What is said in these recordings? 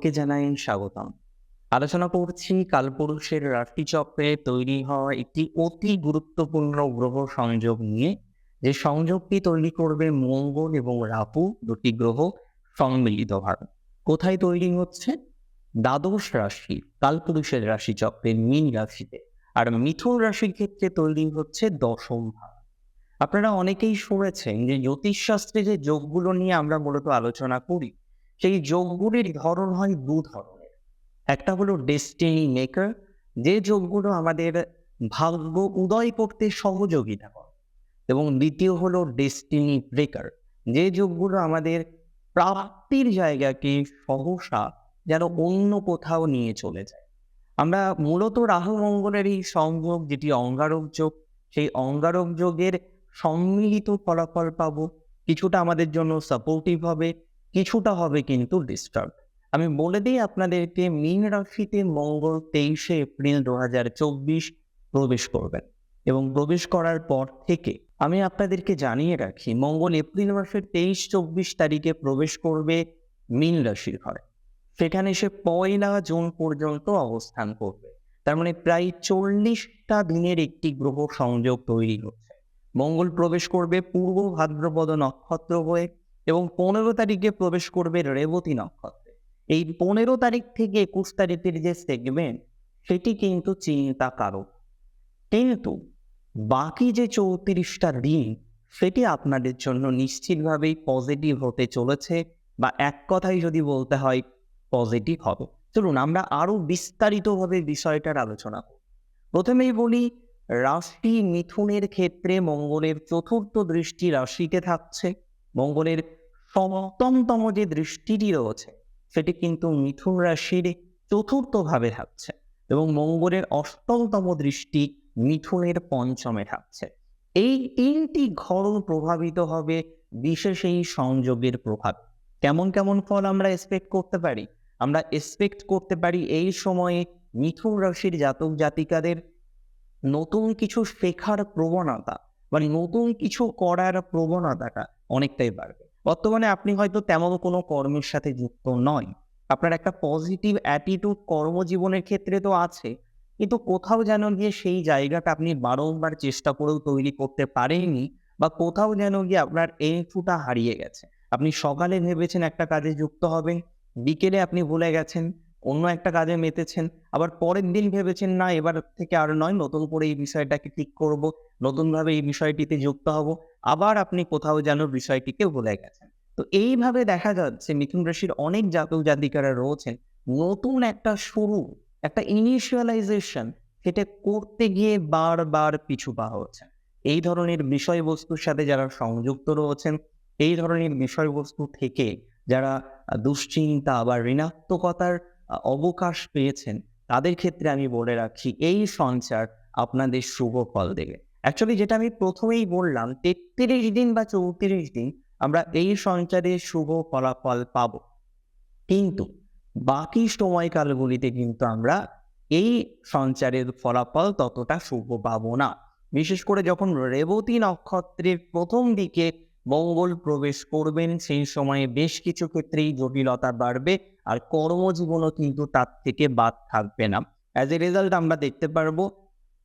সকলকে জানাই স্বাগতম। আলোচনা করছি কালপুরুষের রাশিচক্রে তৈরি হওয়া একটি অতি গুরুত্বপূর্ণ গ্রহ সংযোগ নিয়ে। যে সংযোগটি তৈরি করবে মঙ্গল এবং রাহু, দুটি গ্রহ সম্মিলিতভাবে কোথায় তৈরি হচ্ছে? দ্বাদশ রাশি, কালপুরুষের রাশিচক্রের মীন রাশিতে। আর মিথুন রাশির ক্ষেত্রে তৈরি হচ্ছে দশম ভাব। আপনারা অনেকেই শুনেছেন যে জ্যোতিষশাস্ত্রে যে যোগগুলো নিয়ে আমরা মূলত আলোচনা করি সেই যোগগুলির ধরন হয় দু ধরনের। একটা হলো ডেস্টিনি মেকার যে যোগগুলো আমাদের ভাগ্য উদয় করতে সহযোগিতা করে। এবং দ্বিতীয় হলো ডেস্টিনি ব্রেকার যে যোগগুলো আমাদের প্রাপ্তির জায়গাকে সহসা যেন অন্য কোথাও নিয়ে চলে যায়। আমরা মূলত রাহু মঙ্গলের এই সংযোগ, যেটি অঙ্গারক যোগ, সেই অঙ্গারক যোগের সম্মিলিত ফলাফল পাবো, কিছুটা আমাদের জন্য সাপোর্টিভ হবে। কিছুটা হবে কিন্তু ডিস্টার্ব আমি বলে দিই আপনাদেরকে মীন রাশিতে মঙ্গল তেইশে এপ্রিল দু হাজার চব্বিশ প্রবেশ করবেন এবং প্রবেশ করার পর থেকে আমি আপনাদেরকে জানিয়ে রাখি মঙ্গল এপ্রিল মাসের তেইশ চব্বিশ তারিখে প্রবেশ করবে মীন রাশির ঘরে। সেখানে সে পয়লা জুন পর্যন্ত অবস্থান করবে। তার মানে প্রায় চল্লিশটা দিনের একটি গ্রহ সংযোগ তৈরি হচ্ছে। মঙ্গল প্রবেশ করবে পূর্ব ভাদ্রপদ নক্ষত্র হয়ে এবং পনেরো তারিখে প্রবেশ করবে রেবতী নক্ষত্রে। এই পনেরো তারিখ থেকে একুশ তারিখের যে সেগমেন্ট সেটি কিন্তু চিন্তা কারক কিন্তু বাকি যে চৌত্রিশটা দিন সেটি আপনাদের জন্য নিশ্চিতভাবেই পজিটিভ হতে চলেছে বা এক কথাই যদি বলতে হয় পজিটিভ হবে। চলুন, আমরা আরও বিস্তারিতভাবে বিষয়টার আলোচনা করি। প্রথমেই বলি, রাশি মিথুনের ক্ষেত্রে মঙ্গলের চতুর্থ দৃষ্টি রাশিতে থাকছে। মঙ্গলের সপ্তমতম যে দৃষ্টিটি রয়েছে। সেটি কিন্তু মিথুন রাশির চতুর্থ ভাবে থাকছে এবং মঙ্গলের অষ্টমতম দৃষ্টি মিথুনের পঞ্চমে থাকছে। এই তিনটি ঘর প্রভাবিত হবে বিশেষ এই সংযোগের প্রভাব। কেমন কেমন ফল আমরা এক্সপেক্ট করতে পারি? আমরা এক্সপেক্ট করতে পারি এই সময়ে মিথুন রাশির জাতক জাতিকাদের নতুন কিছু শেখার প্রবণতা মানে নতুন কিছু করার প্রবণতাটা অনেকটাই বাড়বে। বর্তমানে আপনি হয়তো তেমন কোনো কর্মের সাথে যুক্ত নয়। আপনার একটা পজিটিভ অ্যাটিটিউড কর্মজীবনের ক্ষেত্রে তো আছে, কিন্তু কোথাও যেন গিয়ে সেই জায়গাটা আপনি বারংবার চেষ্টা করেও তৈরি করতে পারেননি বা কোথাও যেন গিয়ে আপনার এন্ট্রুটা হারিয়ে গেছে। আপনি সকালে ভেবেছেন একটা কাজে যুক্ত হবেন, বিকেলে আপনি ভুলে গেছেন অন্য একটা কাজে মেতেছেন, আবার পরের দিন ভেবেছেন, না, এবার থেকে আর নয়, নতুন করে এই বিষয়টাকে ঠিক করব, নতুনভাবে এই বিষয়টিতে যুক্ত হব। আবার আপনি কোথাও যেন বিষয়টিকে ভুলে গেছেন। তো এইভাবে দেখা যাচ্ছে মিথুন রাশির অনেক জাতক জাতিকারা রয়েছেন, নতুন একটা শুরু, একটা ইনিশিয়ালাইজেশন সেটা করতে গিয়ে বারবার পিছু পা হচ্ছে। এই ধরনের বিষয়বস্তুর সাথে যারা সংযুক্ত রয়েছেন, এই ধরনের বিষয়বস্তু থেকে যারা দুশ্চিন্তা বা ঋণাত্মকতার অবকাশ পেয়েছেন, তাদের ক্ষেত্রে আমি বলে রাখছি, এই সঞ্চার আপনাদের শুভ ফল দেবে। অ্যাকচুয়ালি যেটা আমি প্রথমেই বললাম, তেত্রিশ দিন বা চৌত্রিশ দিন আমরা এই সঞ্চারে শুভ ফলাফল পাব। কিন্তু বাকি সময়কালগুলিতে কিন্তু আমরা এই সঞ্চারের ফলাফল ততটা শুভ পাবো না। বিশেষ করে যখন রেবতী নক্ষত্রের প্রথম দিকে মঙ্গল প্রবেশ করবেন, সেই সময়ে বেশ কিছু ক্ষেত্রেই জটিলতা বাড়বে। আর কর্মজীবনও কিন্তু তার থেকে বাদ থাকবে না। অ্যাজ এ রেজাল্ট আমরা দেখতে পারব,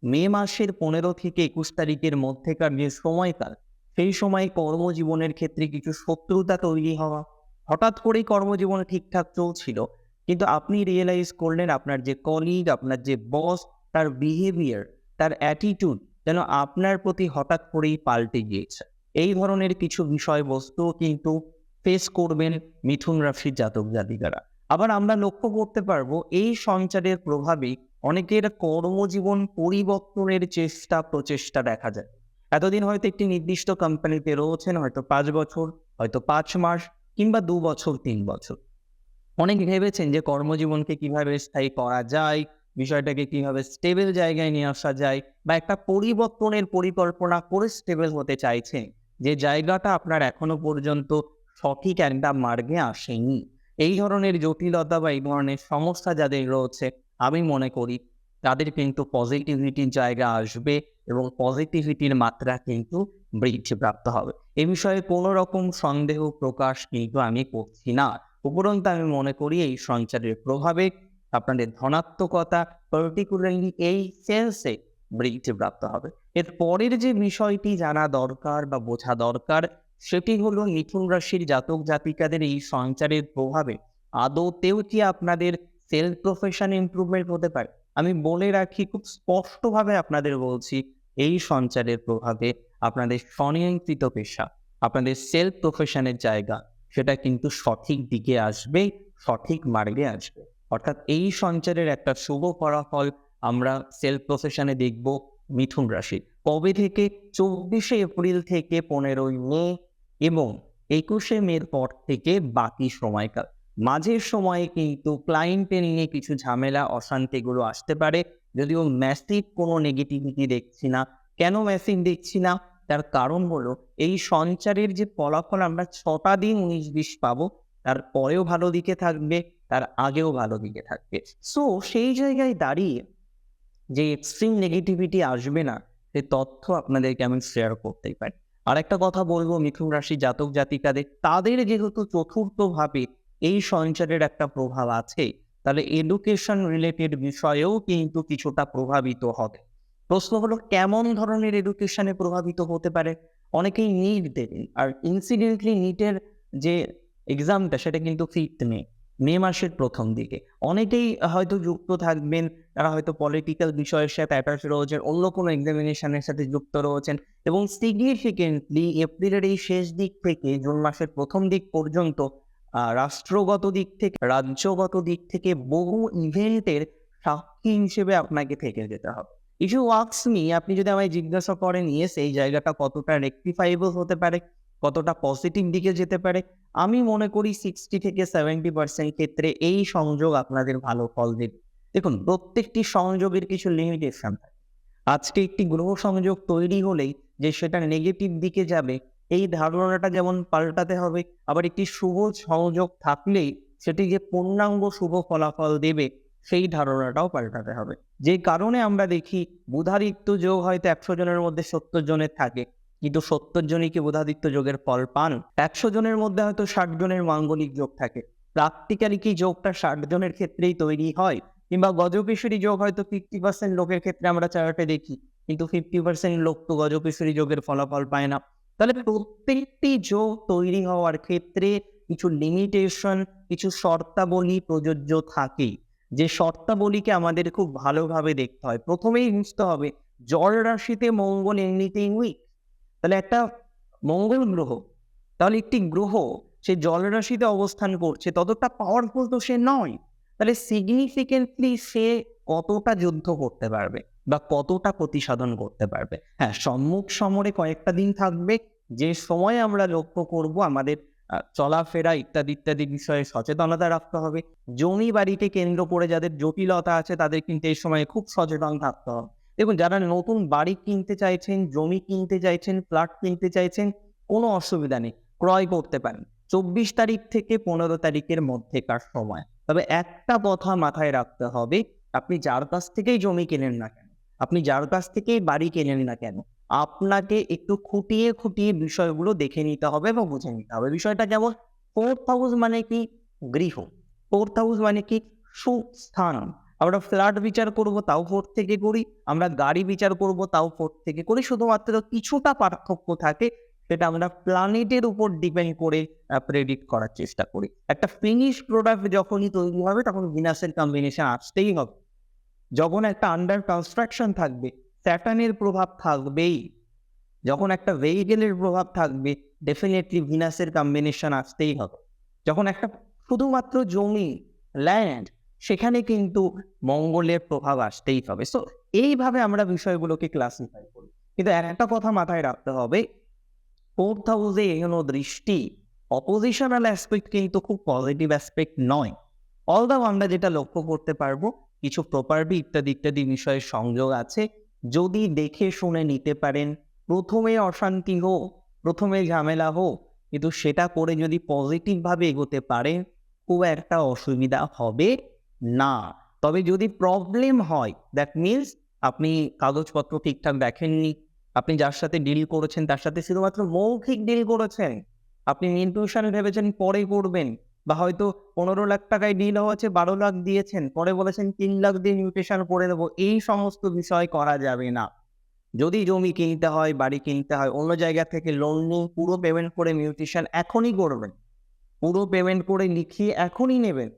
মে মাসের পনেরো থেকে একুশ তারিখের মধ্যেকার যে সময়কাল, সেই সময় কর্মজীবনের ক্ষেত্রে কিছু শত্রুতা তৈরি হওয়া, হঠাৎ করেই কর্মজীবন ঠিকঠাক চলছিল। কিন্তু আপনি রিয়েলাইজ করলেন, আপনার যে কলিগ আপনার যে বস তার বিহেভিয়ার তার অ্যাটিটিউড যেন আপনার প্রতি হঠাৎ করেই পাল্টে গিয়েছে। এই ধরনের কিছু বিষয়বস্তু কিন্তু ফেস করবেন মিথুন রাশির জাতক জাতিকারা। আবার আমরা লক্ষ্য করতে পারব, এই সঞ্চারের প্রভাবে অনেকের কর্মজীবন পরিবর্তনের চেষ্টা, প্রচেষ্টা দেখা যায়। এতদিন হয়তো একটি নির্দিষ্ট কোম্পানিতে রয়েছেন, হয়তো পাঁচ বছর, হয়তো পাঁচ মাস, কিংবা দু বছর, তিন বছর। অনেক ভেবেছেন যে কর্মজীবনকে কীভাবে স্থায়ী করা যায়, বিষয়টাকে কীভাবে স্টেবল জায়গায় নিয়ে আসা যায়, বা একটা পরিবর্তনের পরিকল্পনা করে স্টেবল হতে চাইছেন, যে জায়গাটা আপনার এখনও পর্যন্ত সঠিক একটা মার্গে আসেনি। এই ধরনের জটিলতা বা এই ধরনের সমস্যা যাদের রয়েছে, আমি মনে করি তাদের কিন্তু পজিটিভিটির জায়গা আসবে এবং পজিটিভিটির মাত্রা কিন্তু বৃদ্ধিপ্রাপ্ত হবে। এ বিষয়ে কোনো রকম সন্দেহ প্রকাশ কিন্তু আমি করছি না। উপরন্তু আমি মনে করি এই সঞ্চারের প্রভাবে আপনাদের ধনাত্মকতা পার্টিকুলারলি এই সেন্সে বৃদ্ধিপ্রাপ্ত হবে। এর পরের যে বিষয়টি জানা দরকার বা বোঝা দরকার সেটি হলো মিথুন রাশির জাতক জাতিকাদের এই সঞ্চারের প্রভাবে আদৌতেও কি আপনাদের সেলফ প্রফেশন ইমপ্রুভমেন্ট হতে পারে? আমি বলে রাখি, খুব স্পষ্টভাবে আপনাদের বলছি, এই সঞ্চারের প্রভাবে আপনাদের স্বনিয়ন্ত্রিত পেশা, আপনাদের সেলফ প্রফেশনের জায়গা, সেটা কিন্তু সঠিক দিকে আসবে, সঠিক মার্গে আসবে। অর্থাৎ এই সঞ্চারের একটা শুভ ফলাফল আমরা সেলফ প্রফেশনে দেখব মিথুন রাশি কবে থেকে? চব্বিশে এপ্রিল থেকে পনেরোই মে এবং একুশে মের পর থেকে বাকি সময়কাল মাঝের সময়ে কিন্তু ক্লায়েন্টের নিয়ে কিছু ঝামেলা অশান্তিগুলো আসতে পারে। যদিও ম্যাসিভ কোনো নেগেটিভিটি দেখছি না। কেন ম্যাসিভ দেখছি না? তার কারণ হলো, এই সঞ্চারের যে ফলাফল আমরা ছটা দিন উনিশ বিশ পাবো, তার পরেও ভালো দিকে থাকবে, তার আগেও ভালো দিকে থাকবে। সো সেই জায়গায় দাঁড়িয়ে যে এক্সট্রিম নেগেটিভিটি আসবে না, সে তথ্য আপনাদেরকে আমি শেয়ার করতেই পারি। আর একটা কথা বলব, মিথুন রাশি জাতক জাতিকাদের, তাদের যেহেতু চতুর্থভাবে এই সঞ্চারের একটা প্রভাব আছে, তাহলে এডুকেশন রিলেটেড বিষয়েও কিন্তু কিছুটা প্রভাবিত হবে। প্রশ্ন হলো, কেমন ধরনের এডুকেশনে প্রভাবিত হতে পারে? অনেকেই নিট দেবেন আর ইনসিডেন্টলি নিটের যে এক্সামটা সেটা কিন্তু ফিফথ মে মে মাসের প্রথম দিকে। অনেকেই হয়তো যুক্ত থাকবেন, তারা হয়তো পলিটিক্যাল বিষয়ের সাথে অ্যাটাচ রয়েছেন, অন্য কোনো এক্সামিনেশনের সাথে যুক্ত রয়েছেন এবং সিগনিফিকেন্টলি এপ্রিলের এই শেষ দিক থেকে, জুন মাসের প্রথম দিক পর্যন্ত রাষ্ট্রগত দিক থেকে, রাজ্যগত দিক থেকে বহু ইভেন্টের সাক্ষী হিসেবে আপনাকে থেকে যেতে হবে। ইস্যু ওয়াক্স মি আপনি যদি আমায় জিজ্ঞাসা করেন ইয়েস এই জায়গাটা কতটা রেক্টিফাইবল হতে পারে? কতটা পজিটিভ দিকে যেতে পারে? আমি মনে করি সিক্সটি থেকে সেভেন্টি পার্সেন্ট ক্ষেত্রে এই সংযোগ আপনাদের ভালো ফল দেবে। দেখুন, প্রত্যেকটি সংযোগের কিছু লিমিটেশন থাকে। আজকে একটি গ্রহ সংযোগ তৈরি হলেই যে সেটা নেগেটিভ দিকে যাবে, এই ধারণাটা যেমন পাল্টাতে হবে, আবার একটি শুভ সংযোগ থাকলেই সেটি যে পূর্ণাঙ্গ শুভ ফলাফল দেবে, সেই ধারণাটাও পাল্টাতে হবে। যে কারণে আমরা দেখি, বুধাদিত্য যোগ হয়তো একশো জনের মধ্যে সত্তর জনের থাকে। কিন্তু সত্তর জনই কি বুধাদিত্য যোগের ফল পান? একশো জনের মধ্যে হয়তো ষাট জনের মাঙ্গলিক যোগ থাকে। প্র্যাকটিক্যালি কি যোগটা ষাট জনের ক্ষেত্রেই তৈরি হয়? কিংবা গজকেশরী যোগ হয়তো ফিফটি পার্সেন্ট লোকের ক্ষেত্রে আমরা চার্টে দেখি, কিন্তু ফিফটি পার্সেন্ট লোক তো গজকেশরী যোগের ফলাফল পায় না। তাহলে প্রত্যেকটি যোগ তৈরি হওয়ার ক্ষেত্রে কিছু লিমিটেশন কিছু শর্তাবলী প্রযোজ্য থাকে। যে শর্তাবলীকে আমাদের খুব ভালোভাবে দেখতে হয়। প্রথমেই বুঝতে হবে জল রাশিতে মঙ্গল এমনিতেই উইক তাহলে একটা মঙ্গল গ্রহ, তাহলে একটি গ্রহ, সে জলরাশিতে অবস্থান করছে, ততটা পাওয়ারফুল তো সে নয়। তাহলে সিগনিফিকেন্টলি সে কতটা যুদ্ধ করতে পারবে বা কতটা প্রতিসাধন করতে পারবে? হ্যাঁ সম্মুখ সমরে কয়েকটা দিন থাকবে, যে সময় আমরা লক্ষ্য করব আমাদের চলাফেরা ইত্যাদি ইত্যাদি বিষয়ে সচেতনতা রাখতে হবে। জমি বাড়িকে কেন্দ্র করে যাদের জটিলতা আছে তাদের কিন্তু এই সময় খুব সচেতন থাকতে হবে। দেখুন, যারা নতুন বাড়ি কিনতে চাইছেন, জমি কিনতে চাইছেন ফ্ল্যাট কিনতে চাইছেন, কোনো অসুবিধা নেই, ক্রয় করতে পারেন। চব্বিশ তারিখ থেকে পনেরো তারিখের মধ্যেকার সময়। তবে একটা কথা মাথায় রাখতে হবে, আপনি যার কাছ থেকেই জমি কেনেন না কেন, আপনি যার কাছ থেকেই বাড়ি কেনেন না কেন, আপনাকে একটু খুঁটিয়ে খুঁটিয়ে বিষয়গুলো দেখে নিতে হবে বা বুঝে নিতে হবে। বিষয়টা যেমন ফোর্থ হাউস মানে কি? গৃহ। ফোর্থ হাউস মানে কি? সুস্থান। আমরা ফ্ল্যাট বিচার করব, তাও ফোর থেকে করি। আমরা গাড়ি বিচার করব, তাও ফোর থেকে করি। শুধুমাত্র কিছুটা পার্থক্য থাকে, সেটা আমরা প্ল্যানেটের উপর ডিপেন্ড করে প্রেডিক্ট করার চেষ্টা করি। একটা ফিনিশ প্রোডাক্ট যখনই তৈরি হবে, তখন বিনাশের কম্বিনেশন আসতেই হবে। যখন একটা আন্ডার কনস্ট্রাকশন থাকবে স্যাটানের প্রভাব থাকবেই। যখন একটা ভেহিকেলের প্রভাব থাকবে ডেফিনেটলি ভিনাসের কম্বিনেশন আসতেই হবে। যখন একটা শুধুমাত্র জমি ল্যান্ড সেখানে কিন্তু মঙ্গলের প্রভাব আসতেই হবে। সো এইভাবে আমরা বিষয়গুলোকে ক্লাসিফাই করি। কিন্তু একটা কথা মাথায় রাখতে হবে ফোর্থ হাউসে এগোনো দৃষ্টি অপোজিশনাল অ্যাসপেক্ট কিন্তু খুব পজিটিভ অ্যাসপেক্ট নয়। অল অলদাও আমরা যেটা লক্ষ্য করতে পারব, কিছু প্রপার্টি ইত্যাদি ইত্যাদি বিষয়ের সংযোগ আছে। যদি দেখে শুনে নিতে পারেন, প্রথমে অশান্তি হোক, প্রথমে ঝামেলা হোক, কিন্তু সেটা করে যদি পজিটিভভাবে এগোতে পারেন, খুব একটা অসুবিধা হবে না। তবে যদি প্রবলেম হয় দ্যাট মিনস আপনি কাগজপত্র ঠিকঠাক দেখেননি, আপনি যার সাথে ডিল করেছেন, তার সাথে শুধুমাত্র মৌখিক ডিল করেছেন, আপনি ইনটিউশন ভেবেছেন পরে করবেন, বা হয়তো পনেরো লাখ টাকায় ডিল হচ্ছে বারো লাখ দিয়েছেন, পরে বলেছেন তিন লাখ দিয়ে মিউটেশন করে দেবো, এই সমস্ত বিষয় করা যাবে না। যদি জমি কিনতে হয়, বাড়ি কিনতে হয়, অন্য জায়গা থেকে লোন নিয়ে পুরো পেমেন্ট করে মিউটেশন এখনই করবেন। পুরো পেমেন্ট করে লিখিয়ে এখনই নেবেন।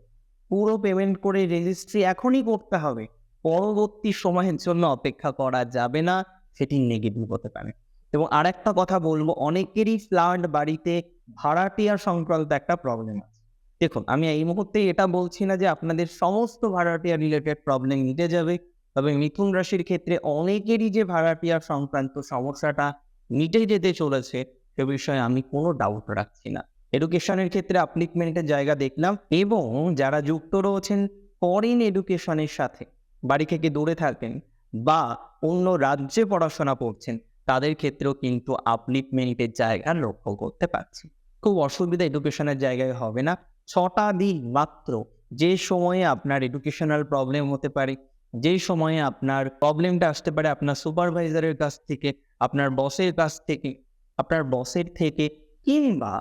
পুরো পেমেন্ট করে রেজিস্ট্রি এখনই করতে হবে। পরবর্তী সময়ের জন্য অপেক্ষা করা যাবে না, সেটি নেগেটিভ হতে পারে। এবং আর একটা কথা বলব, অনেকেরই ফ্ল্যাট বাড়িতে ভাড়াটিয়া সংক্রান্ত একটা প্রবলেম আছে। দেখুন, আমি এই মুহূর্তে এটা বলছি না যে আপনাদের সমস্ত ভাড়াটিয়া রিলেটেড প্রবলেম মিটে যাবে, তবে মিথুন রাশির ক্ষেত্রে অনেকেরই যে ভাড়াটিয়া সংক্রান্ত সমস্যাটা মিটে যেতে চলেছে, সে বিষয়ে আমি কোনো ডাউট রাখছি না। এডুকেশনের ক্ষেত্রে অ্যাপ্লিকমেন্টের জায়গা দেখলাম এবং যারা যুক্ত রয়েছেন ফরেন এডুকেশনের সাথে, বাড়ি থেকে দূরে থাকেন বা অন্য রাজ্যে পড়াশোনা করছেন, তাদের ক্ষেত্রেও কিন্তু আপলিটমেন্টের জায়গা লক্ষ্য করতে পারছি খুব অসুবিধা এডুকেশনের জায়গায় হবে না। ছটা দিন মাত্র যে সময়ে আপনার এডুকেশনাল প্রবলেম হতে পারে, যে সময়ে আপনার প্রবলেমটা আসতে পারে আপনার সুপারভাইজারের কাছ থেকে, আপনার বসের কাছ থেকে, আপনার বসের থেকে কিংবা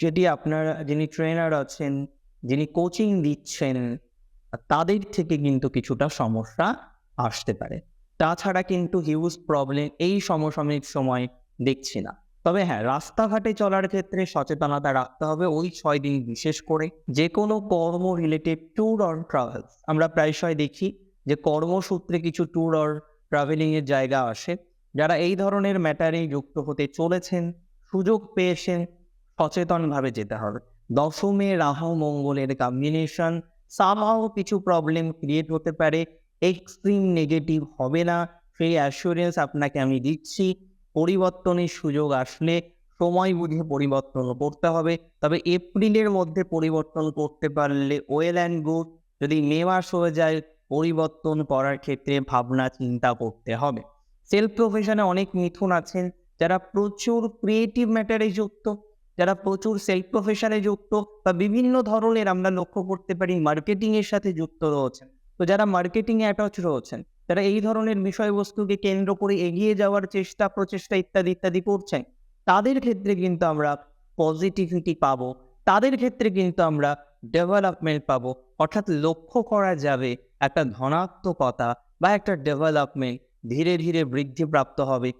যেটি আপনারা যিনি ট্রেনার আছেন, যিনি কোচিং দিচ্ছেন, তাদের থেকে কিন্তু কিছুটা সমস্যা আসতে পারে। তাছাড়া কিন্তু হিউজ প্রবলেম এই সমসাময়িক সময় দেখছি না। তবে হ্যাঁ রাস্তাঘাটে চলার ক্ষেত্রে সচেতনতা রাখতে হবে ওই ছয় দিন বিশেষ করে। যে কোনো কর্ম রিলেটেড ট্যুর অর ট্রাভেলস আমরা প্রায়শই দেখি যে কর্মসূত্রে কিছু ট্যুর অর ট্রাভেলিং এর জায়গা আসে। যারা এই ধরনের ম্যাটারে যুক্ত হতে চলেছেন, সুযোগ পেয়েছেন সচেতনভাবে যেতে হবে। দশমে রাহু মঙ্গলের কম্বিনেশন সামহাও কিছু প্রবলেম ক্রিয়েট হতে পারে এক্সট্রিম নেগেটিভ হবে না, সেই অ্যাসুরেন্স আপনাকে আমি দিচ্ছি। পরিবর্তনের সুযোগ আসলে সময় বুঝে পরিবর্তন করতে হবে। তবে এপ্রিলের মধ্যে পরিবর্তন করতে পারলে ওয়েল অ্যান্ড গুড যদি মে মাস হয়ে যায়, পরিবর্তন করার ক্ষেত্রে ভাবনা চিন্তা করতে হবে। সেলফ প্রফেশনে অনেক মিথুন আছেন, যারা প্রচুর ক্রিয়েটিভ ম্যাটারে যুক্ত। যারা প্রচুর সেলফ প্রফেশনে যুক্ত বা বিভিন্ন ধরনের আমরা লক্ষ্য করতে পারি মার্কেটিং এর সাথে যুক্ত রয়েছেন। তো যারা মার্কেটিং এ অ্যাটাচ রয়েছেন, তারা এই ধরনের বিষয়বস্তুকে কেন্দ্র করে এগিয়ে যাওয়ার চেষ্টা, প্রচেষ্টা ইত্যাদি ইত্যাদি করছেন, তাদের ক্ষেত্রে কিন্তু আমরা পজিটিভিটি পাবো, তাদের ক্ষেত্রে কিন্তু আমরা ডেভেলপমেন্ট পাবো। অর্থাৎ লক্ষ্য করা যাবে একটা ধনাত্মকতা বা একটা ডেভেলপমেন্ট ধীরে ধীরে বৃদ্ধিপ্রাপ্ত হবে।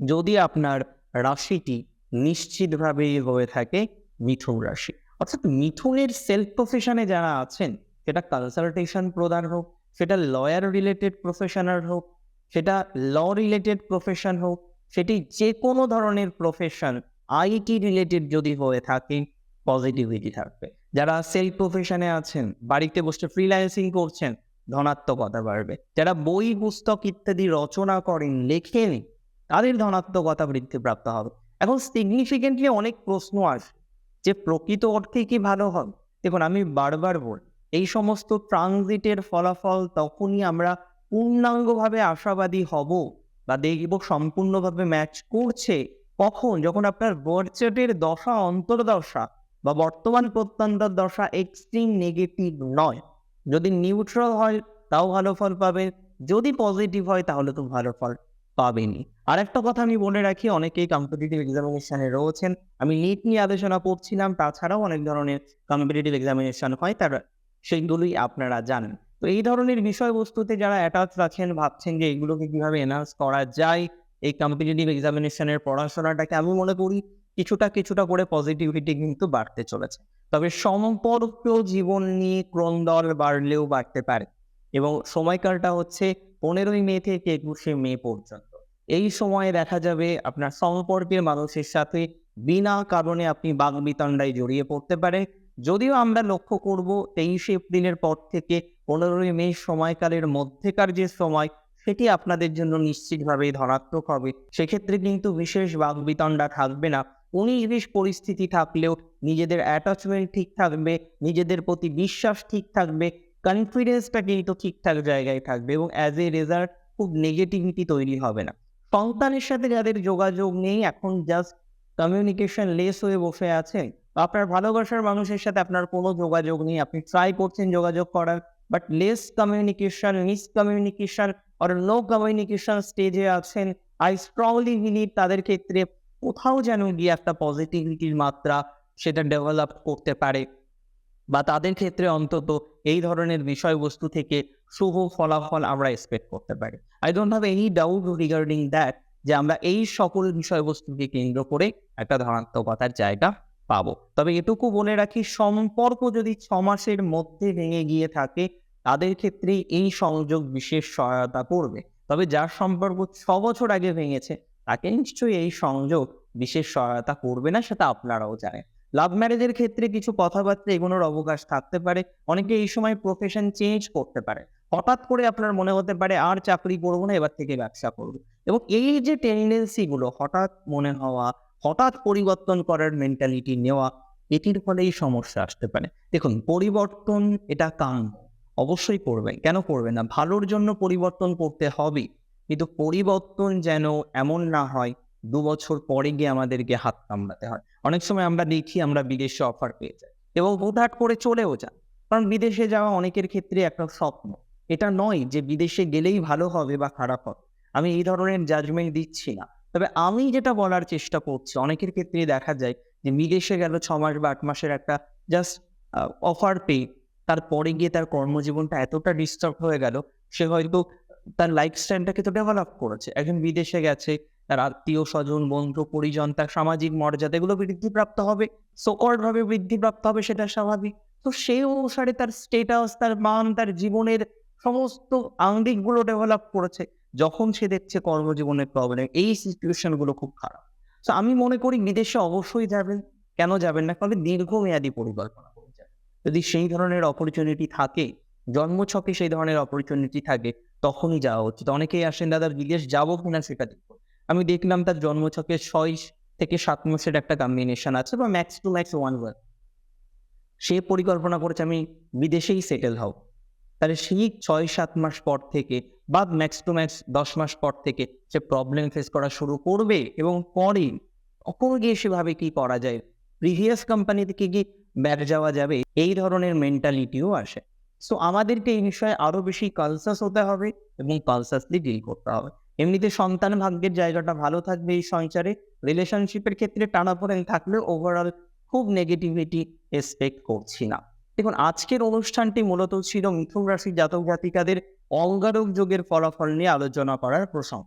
যদি আপনার রাশিটি নিশ্চিতভাবেই হয়ে থাকে মিথুন রাশি। অর্থাৎ মিথুনের সেলফ প্রফেশনে যারা আছেন, সেটা কনসালটেশন প্রদান হোক, সেটা লয়ার রিলেটেড প্রফেশনাল হোক, সেটা ল রিলেটেড প্রফেশন হোক, সেটি যে কোনো ধরনের প্রফেশন আইটি রিলেটেড যদি হয়ে থাকে পজিটিভিটি থাকবে। যারা সেলফ প্রফেশনে আছেন, বাড়িতে বসে ফ্রিল্যান্সিং করছেন, ধনাত্মকতা বাড়বে। যারা বই, পুস্তক ইত্যাদি রচনা করেন, লেখেন, তাদের ধনাত্মকতা বৃদ্ধি প্রাপ্ত হবে। এখন সিগনিফিকেন্টলি অনেক প্রশ্ন আসে, যে প্রকৃত অর্থে কি ভালো হবে দেখুন, আমি বারবার বল, এই সমস্ত ট্রানজিটের ফলাফল তখনই আমরা পূর্ণাঙ্গভাবে আশাবাদী হব বা দেখব সম্পূর্ণভাবে ম্যাচ করছে কখন? যখন আপনার বর্চেটের দশা অন্তর্দশা বা বর্তমান প্রত্যন্তর দশা এক্সট্রিম নেগেটিভ নয়। যদি নিউট্রাল হয়, তাও ভালো ফল পাবে। যদি পজিটিভ হয়, তাহলে তো ভালো ফল। পাবেনি আর একটা কথা আমি বলে রাখি, অনেকেই কম্পিটিটিভ এক্সামিনেশনে রয়েছেন। আমি নিট নিয়ে আলোচনা করছিলাম, তাছাড়াও অনেক ধরনের কম্পিটিটিভ এক্সামিনেশন হয়, তার সেইগুলোই আপনারা জানেন। তো এই ধরনের বিষয়বস্তুতে যারা অ্যাটাচ রাখেন ভাবছেন যে এগুলোকে কীভাবে এনহান্স করা যায়, এই কম্পিটিটিভ এক্সামিনেশনের পড়াশোনাটাকে, আমি মনে করি কিছুটা কিছুটা করে পজিটিভিটি কিন্তু বাড়তে চলেছে। তবে সম্পর্ক জীবন নিয়ে ক্রন্দল বাড়লেও বাড়তে পারে। এবং সময়কালটা হচ্ছে পনেরোই মে থেকে একুশে মে পর্যন্ত। এই সময়ে দেখা যাবে আপনার সম্পর্কের মানুষের সাথে বিনা কারণে আপনি বাগবিতণ্ডায় জড়িয়ে পড়তে পারে যদিও আমরা লক্ষ্য করব তেইশে এপ্রিলের পর থেকে পনেরোই মে সময়কালের মধ্যেকার যে সময়, সেটি আপনাদের জন্য নিশ্চিতভাবেই ধনাত্মক হবে। সেক্ষেত্রে কিন্তু বিশেষ বাগবিতণ্ডা থাকবে না। উনিশ বিশ পরিস্থিতি থাকলেও নিজেদের অ্যাটাচমেন্ট ঠিক থাকবে, নিজেদের প্রতি বিশ্বাস ঠিক থাকবে কনফিডেন্সটা কিন্তু ঠিকঠাক জায়গায় থাকবে এবং অ্যাজ এ রেজাল্ট খুব নেগেটিভিটি তৈরি হবে না। সন্তানের সাথে যাদের যোগাযোগ নেই, এখন জাস্ট কমিউনিকেশন লেস হয়ে বসে আছে। আপনার ভালোবাসার মানুষের সাথে আপনার কোনো যোগাযোগ নেই। আপনি ট্রাই করছেন যোগাযোগ করার but less communication miscommunication আর নো কমিউনিকেশন স্টেজে আছেন আই স্ট্রংলি বিলিভ তাদের ক্ষেত্রে কোথাও যেন গিয়ে একটা পজিটিভিটির মাত্রা সেটা ডেভেলপ করতে পারে। বা তাদের ক্ষেত্রে অন্তত এই ধরনের বিষয়বস্তু থেকে শুভ ফলাফল আমরা এক্সপেক্ট করতে পারি। I don't have any doubt regarding that যে আমরা এই সকল বিষয়বস্তুকে কেন্দ্র করে একটা ধনাত্মকতার জায়গা পাবো। তবে এটুকু বলে রাখি, সম্পর্ক যদি ছ মাসের মধ্যে ভেঙে গিয়ে থাকে, তাদের ক্ষেত্রে এই সংযোগ বিশেষ সহায়তা করবে। তবে যার সম্পর্ক ছ বছর আগে ভেঙেছে, তাকে নিশ্চয়ই এই সংযোগ বিশেষ সহায়তা করবে না, সেটা আপনারাও জানেন। লাভ ম্যারেজের ক্ষেত্রে কিছু কথাবার্তা এগোনোর অবকাশ থাকতে পারে। অনেকে এই সময় প্রফেশন চেঞ্জ করতে পারে। হঠাৎ করে আপনার মনে হতে পারে, আর চাকরি করব না, এবার থেকে ব্যবসা করব। এবং এই যে টেন্ডেন্সি গুলো, হঠাৎ মনে হওয়া, হঠাৎ পরিবর্তন করার মেন্টালিটি নেওয়া, এটির ফলে এই সমস্যা আসতে পারে। দেখুন, পরিবর্তন এটা কাম অবশ্যই করবেন। কেন করবে না? ভালোর জন্য পরিবর্তন করতে হবে। কিন্তু পরিবর্তন যেন এমন না হয় দু বছর পরে গিয়ে আমাদেরকে হাত কামড়াতে হয়। অনেক সময় আমরা দেখি আমরা বিদেশে অফার পেয়ে যাই এবং হুটহাট করে চলেও যান কারণ বিদেশে যাওয়া অনেকের ক্ষেত্রে একটা স্বপ্ন। এটা নয় যে বিদেশে গেলেই ভালো হবে বা খারাপ হবে। আমি এই ধরনের জাজমেন্ট দিচ্ছি না। তবে আমি যেটা বলার চেষ্টা করছি, অনেকের ক্ষেত্রে দেখা যায় যে বিদেশে গেল ছ মাস বা আট মাসের একটা জাস্ট অফার পেয়ে তারপরে গিয়ে তার কর্মজীবনটা এতটা ডিস্টার্ব হয়ে গেল, সে হয়তো তার লাইফ লাইফস্টাইলটাকে তো ডেভেলপ করেছে। একজন বিদেশে গেছে তার আত্মীয় স্বজন, বন্ধু, পরিজন, তার সামাজিক মর্যাদা, এগুলো বৃদ্ধিপ্রাপ্ত হবে। সকল ভাবে বৃদ্ধিপ্রাপ্ত হবে সেটা স্বাভাবিক। তো সেই অনুসারে তার স্টেটাস তার মান, তার জীবনের সমস্ত আঙ্গিকগুলো ডেভেলপ করেছে। যখন সে দেখছে কর্মজীবনের প্রবলেম এই সিচুয়েশনগুলো খুব খারাপ। তো আমি মনে করি বিদেশে অবশ্যই যাবেন। কেন যাবেন না? কারণ দীর্ঘমেয়াদী পরিকল্পনা করে যদি সেই ধরনের অপরচুনিটি থাকে, জন্মছকে সেই ধরনের অপরচুনিটি থাকে, তখনই যাওয়া উচিত। অনেকেই আসেন, দাদা, বিদেশ যাব কিনা সেটা দেখব আমি দেখলাম তার জন্মছকে ছয় থেকে সাত মাসের একটা কম্বিনেশন আছে, বা max to max one one সে পরিকল্পনা করেছে, আমি বিদেশেই সেটেল হব। তাহলে সেই ছয় সাত মাস পর থেকে, বা ম্যাক্স টু ম্যাক্স দশ মাস পর থেকে সে প্রবলেম ফেস করা শুরু করবে এবং পরে তখন গিয়ে সেভাবে কি করা যায়? প্রিভিয়াস কোম্পানি থেকে কি ব্যাক যাওয়া যাবে, এই ধরনের মেন্টালিটিও আসে। সো আমাদেরকে এই বিষয়ে আরও বেশি কনসাস হতে হবে এবং কনসাসলি ডিল করতে হবে। এমনিতে সন্তান ভাগ্যের জায়গাটা ভালো থাকবে এই সঞ্চারে। রিলেশনশিপের ক্ষেত্রে টানাপোড়েন থাকলে ওভারঅল খুব নেগেটিভিটি এক্সপেক্ট করছি না। দেখুন, আজকের অনুষ্ঠানটি মূলত ছিল মিথুন রাশির জাতক জাতিকাদের অঙ্গারক যোগের ফলাফল নিয়ে আলোচনা করার প্রসঙ্গ।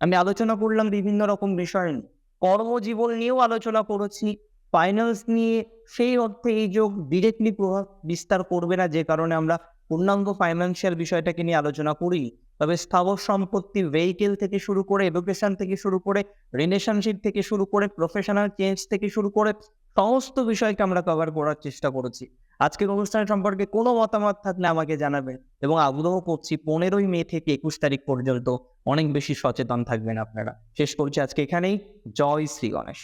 আমি আলোচনা করলাম বিভিন্ন রকম বিষয় নিয়ে। কর্মজীবন নিয়েও আলোচনা করেছি। ফাইন্যান্স নিয়ে সেই অর্থে এই যোগ ডিরেক্টলি প্রভাব বিস্তার করবে না, যে কারণে আমরা পূর্ণাঙ্গ ফাইন্যান্সিয়াল বিষয়টাকে নিয়ে আলোচনা করি তবে স্থাবর সম্পত্তি ভেহিকেল থেকে শুরু করে এডুকেশন থেকে শুরু করে রিলেশনশিপ থেকে শুরু করে প্রফেশনাল চেঞ্জ থেকে শুরু করে সমস্ত বিষয়কে আমরা কভার করার চেষ্টা করেছি। আজকের অনুষ্ঠান সম্পর্কে কোনো মতামত থাকলে আমাকে জানাবেন এবং আগ্রহ করছি পনেরোই মে থেকে একুশ তারিখ পর্যন্ত। অনেক বেশি সচেতন থাকবেন আপনারা। শেষ করছি আজকে এখানেই। জয় শ্রী গণেশ।